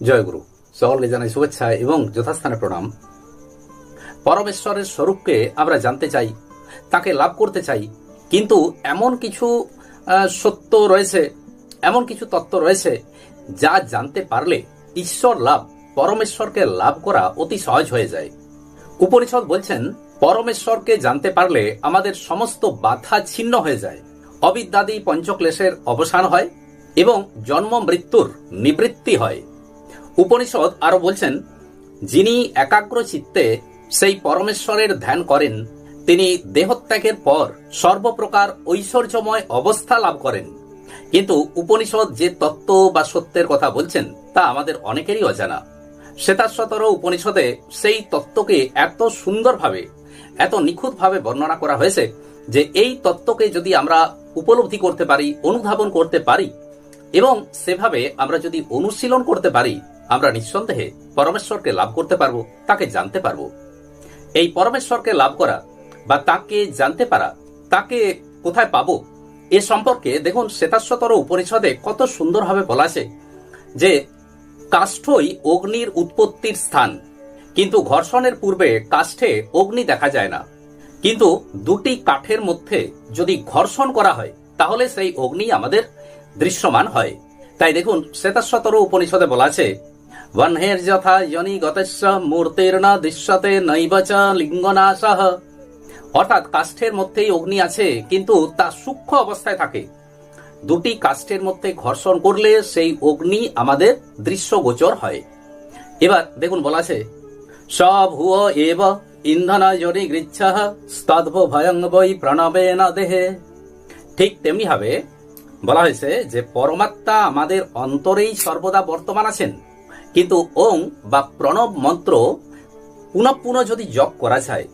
জয়গুরু, সকলকে জানাই শুভেচ্ছা এবং যথাস্থানে প্রণাম। পরমেশ্বরের স্বরূপকে আমরা জানতে চাই, তাকে লাভ করতে চাই, কিন্তু এমন কিছু সত্য রয়েছে, এমন কিছু তত্ত্ব রয়েছে যা জানতে পারলে ঈশ্বর লাভ, পরমেশ্বরকে লাভ করা অতি সহজ হয়ে যায়। উপনিষদ বলছেন, পরমেশ্বরকে জানতে পারলে আমাদের সমস্ত বাধা ছিন্ন হয়ে যায়। অবিদ্যাদি পঞ্চক্লেশের অবসান হয় এবং জন্ম মৃত্যুর নিবৃত্তি হয়। উপনিষদ আরও বলছেন, যিনি একাগ্র চিত্তে সেই পরমেশ্বরের ধ্যান করেন, তিনি দেহত্যাগের পর সর্বপ্রকার ঐশ্বর্যময় অবস্থা লাভ করেন। কিন্তু উপনিষদ যে তত্ত্ব বা সত্যের কথা বলছেন, তা আমাদের অনেকেরই অজানা। শ্বেতাশ্বতর উপনিষদে সেই তত্ত্বকে এত সুন্দরভাবে, এত নিখুঁতভাবে বর্ণনা করা হয়েছে যে এই তত্ত্বকে যদি আমরা উপলব্ধি করতে পারি, অনুধাবন করতে পারি, এবং সেভাবে আমরা যদি অনুশীলন করতে পারি আমরা নিঃসন্দেহে পরমেশ্বরকে লাভ করতে পারব, তাকে জানতে পারব। এই পরমেশ্বরকে লাভ করা বা তাকে জানতে পারা, তাকে কোথায় পাবো, এ সম্পর্কে দেখুন শ্বেতাশ্বতর উপনিষদে কত সুন্দরভাবে বলা আছে যে, কাষ্ঠই অগ্নির উৎপত্তির স্থান। কিন্তু ঘর্ষণের পূর্বে কাষ্ঠে অগ্নি দেখা যায় না। কিন্তু দুটি কাঠের মধ্যে যদি ঘর্ষণ করা হয়, তাহলে সেই অগ্নি আমাদের দৃশ্যমান হয়। তাই দেখুন শ্বেতাশ্বতর উপনিষদে বলা আছে দৃশ্যতে অর্থাৎ কাষ্ঠের মধ্যেই অগ্নি আছে, কিন্তু তা সূক্ষ্ম অবস্থায় থাকে। দুটি কাষ্ঠের মধ্যে ঘর্ষণ করলে সেই অগ্নি আমাদের দৃশ্যগোচর হয়। এবার দেখুন বলা আছে সভুয় এব ইন্ধন গৃচ্ছ স্তদ্ভ ভয়ং প্রণবে না দেহে। ঠিক তেমনি ভাবে বলা হয়েছে যে পরমাত্মা আমাদের অন্তরেই সর্বদা বর্তমান আছেন। কিন্তু ওং বা প্রণব মন্ত্র পুনঃ পুনঃ যদি জপ করা যায়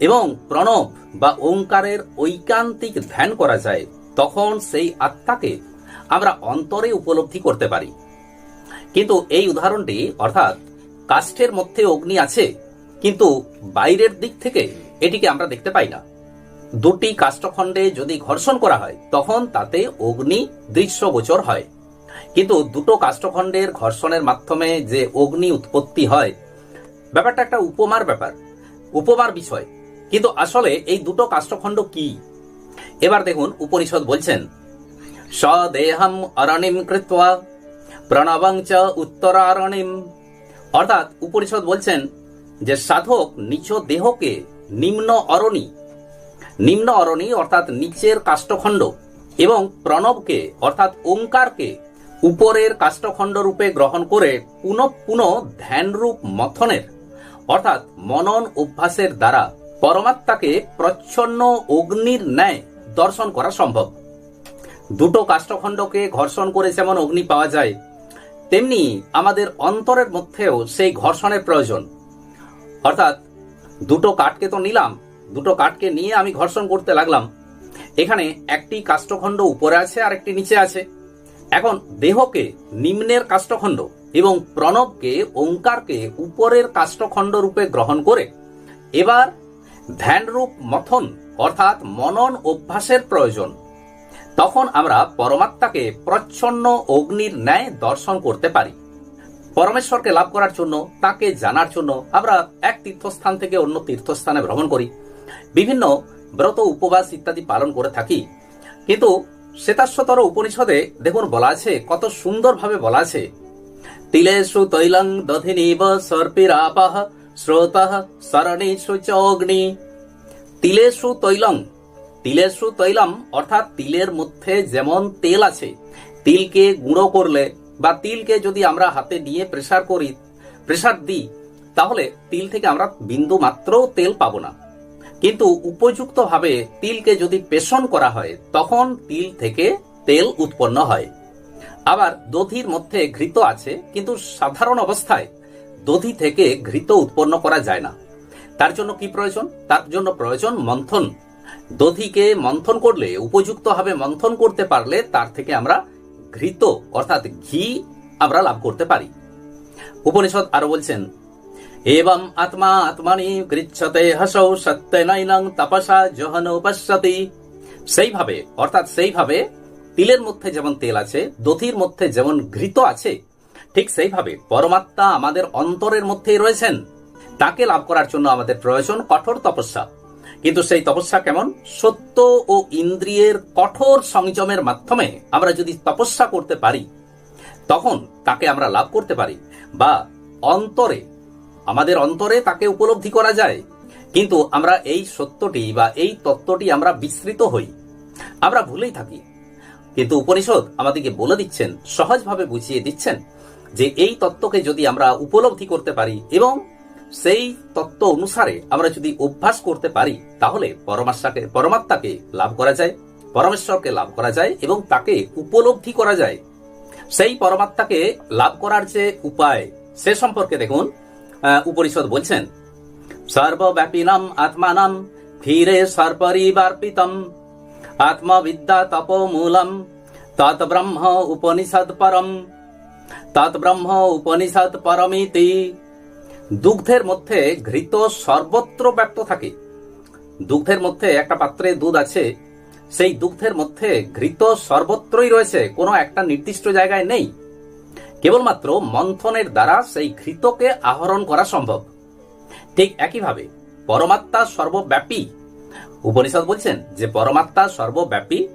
এবং প্রণব বা ওঙ্কারের ঐকান্তিক ধ্যান করা যায়, তখন সেই আত্মাকে আমরা অন্তরে উপলব্ধি করতে পারি। কিন্তু এই উদাহরণটি অর্থাৎ কাষ্ঠের মধ্যে অগ্নি আছে, কিন্তু বাইরের দিক থেকে এটিকে আমরা দেখতে পাই না। দুটি কাষ্ঠখণ্ডে যদি ঘর্ষণ করা হয়, তখন তাতে অগ্নি দৃশ্যগোচর হয়। কিন্তু দুটো কাষ্ঠখণ্ডের ঘর্ষণের মাধ্যমে যে অগ্নি উৎপত্তি হয়, ব্যাপারটা একটা উপমার ব্যাপার, উপমার বিষয়। কিন্তু আসলে এই দুটো কাষ্ঠখণ্ড কি? এবার দেখুন উপনিষদ বলছেন সদেহম অরণিম কৃত্বা চ উত্তরারণিম। অর্থাৎ উপনিষদ বলছেন যে সাধক নিচ দেহকে নিম্ন অরণি নিম্ন অরণি অর্থাৎ নিচের কাষ্ঠখণ্ড এবং প্রণবকে অর্থাৎ ওঙ্কারকে উপরের কাষ্ঠখণ্ড রূপে গ্রহণ করে পুনঃ পুনঃ ধ্যানরূপ মথনের, অর্থাৎ মনন অভ্যাসের দ্বারা পরমাত্মাকে প্রচ্ছন্ন অগ্নির ন্যায় দর্শন করা সম্ভব। দুটো কাষ্ঠখণ্ডকে ঘর্ষণ করে যেমন অগ্নি পাওয়া যায়, তেমনি আমাদের অন্তরের মধ্যেও সেই ঘর্ষণের প্রয়োজন। অর্থাৎ দুটো কাঠকে তো নিলাম, দুটো কাঠকে নিয়ে আমি ঘর্ষণ করতে লাগলাম। এখানে একটি কাষ্ঠখণ্ড উপরে আছে আর একটি নিচে আছে। এখন দেহকে নিম্নের কাষ্ঠখণ্ড এবং প্রণবকে ওঙ্কারকে উপরের কাষ্ঠখণ্ড রূপে গ্রহণ করে। এবার ধ্যানরূপ মথন অর্থাৎ মনন অভ্যাসের প্রয়োজন। তখন আমরা পরমাত্মাকে প্রচ্ছন্ন অগ্নির ন্যায় দর্শন করতে পারি। পরমেশ্বরকে লাভ করার জন্য, তাকে জানার জন্য আমরা এক তীর্থস্থান থেকে অন্য তীর্থস্থানে ভ্রমণ করি। বিভিন্ন ব্রত উপবাস ইত্যাদি পালন করে থাকি। কিন্তু শ্বেতাশ্বতর উপনিষদে দেখুন বলা আছে কত সুন্দরভাবে বলা আছে তিলেষু তৈলং দধিনীব সর্পিরাপাহ স্রোতঃ সরণীষু চ অগ্নি তিলেষু তৈলং, তিলেষু তৈলম অর্থাৎ তিলের মধ্যে যেমন তেল আছে, তিলকে গুঁড়ো করলে বা তিলকে যদি আমরা হাতে নিয়ে প্রেসার করি, প্রেসার দিই, তাহলে তিল থেকে আমরা বিন্দু মাত্র তেল পাবো না। কিন্তু উপযুক্তভাবে তিলকে যদি পেষণ করা হয়, তখন তিল থেকে তেল উৎপন্ন হয়। আবার দধির মধ্যে ঘৃত আছে, কিন্তু সাধারণ অবস্থায় দধি থেকে ঘৃত উৎপন্ন করা যায় না। তার জন্য কি প্রয়োজন? তার জন্য প্রয়োজন মন্থন। দধিকে মন্থন করলে, উপযুক্তভাবে মন্থন করতে পারলে তার থেকে আমরা ঘৃত, অর্থাৎ ঘি, আমরা লাভ করতে পারি। উপনিষদ আরও বলছেন এবম আত্মা আত্মানি গৃচ্ছতে হসৌ সত্য নৈনং তপসা জহন পশ্যতি সেইভাবে, অর্থাৎ সেইভাবে তিলের মধ্যে যেমন তেল আছে, দধির মধ্যে যেমন ঘৃত আছে, ঠিক সেইভাবে পরমাত্মা আমাদের অন্তরের মধ্যেই রয়েছেন। তাকে লাভ করার জন্য আমাদের প্রয়োজন কঠোর তপস্যা। কিন্তু সেই তপস্যা কেমন? সত্য ও ইন্দ্রিয়ের কঠোর সংযমের মাধ্যমে আমরা যদি তপস্যা করতে পারি, তখন তাকে আমরা লাভ করতে পারি। বা অন্তরে আমাদের অন্তরে তাকে উপলব্ধি করা যায়। কিন্তু আমরা এই সত্যটি বা এই তত্ত্বটি আমরা বিস্মৃত হই। আমরা ভুলেই থাকি। কিন্তু উপনিষদ আমাদেরকে বলে দিচ্ছেন, সহজভাবে বুঝিয়ে দিচ্ছেন যে এই তত্ত্বকে যদি আমরা উপলব্ধি করতে পারি এবং সেই তত্ত্ব অনুসারে আমরা যদি অভ্যাস করতে পারি, তাহলে পরমাত্মাকে পরমাত্মাকে লাভ করা যায়, পরমেশ্বরকে লাভ করা যায় এবং তাকে উপলব্ধি করা যায়। সেই পরমাত্মাকে লাভ করার যে উপায়, সে সম্পর্কে দেখুন। উপনিষদ বলছেন, সর্বব্যাপিনাম আত্মানাম, ধীরে সর্পরিবার্পিতম। আত্মবিদ্যা তপমূলম, তৎ ব্রহ্ম উপনিষদ পরম। তৎ ব্রহ্ম উপনিষদ পরমিতি। দুগ্ধের মধ্যে ঘৃত সর্বত্র ব্যক্ত থাকে। দুগ্ধের মধ্যে একটা পাত্রে দুধ আছে, সেই দুগ্ধের মধ্যে ঘৃত সর্বত্রই রয়েছে, কোনো একটা নির্দিষ্ট জায়গায় নেই। কেবলমাত্র মন্থনের দ্বারা সেই ঘৃতকে আহরণ করা সম্ভব। ঠিক একইভাবে পরমাত্মা সর্বব্যাপী। উপনিষদ বলছেন যে পরমাত্মা সর্বব্যাপী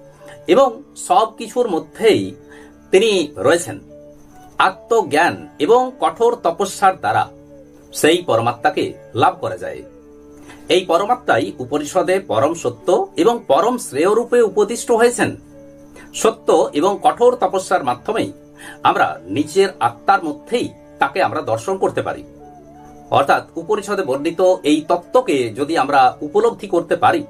এবং সব কিছুর মধ্যেই তিনি রয়েছেন। আত্মজ্ঞান এবং কঠোর তপস্যার দ্বারা সেই পরমাত্মাকে লাভ করা যায়। এই পরমাত্মাই উপনিষদে পরম সত্য এবং পরম শ্রেয়রূপে উপদিষ্ট হয়েছেন। সত্য এবং কঠোর তপস্যার মাধ্যমেই আমরা নিজের আত্মার মধ্যেই তাকে আমরা দর্শন করতে পারি। অর্থাৎ উপনিষদে বর্ণিত এই তত্ত্বকে যদি আমরা উপলব্ধি করতে পারি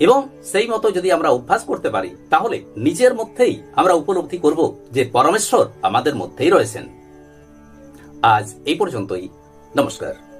এবং সেই মতো যদি আমরা অভ্যাস করতে পারি, তাহলে নিজের মধ্যেই আমরা উপলব্ধি করব যে পরমেশ্বর আমাদের মধ্যেই রয়েছেন। আজ এই পর্যন্তই। নমস্কার।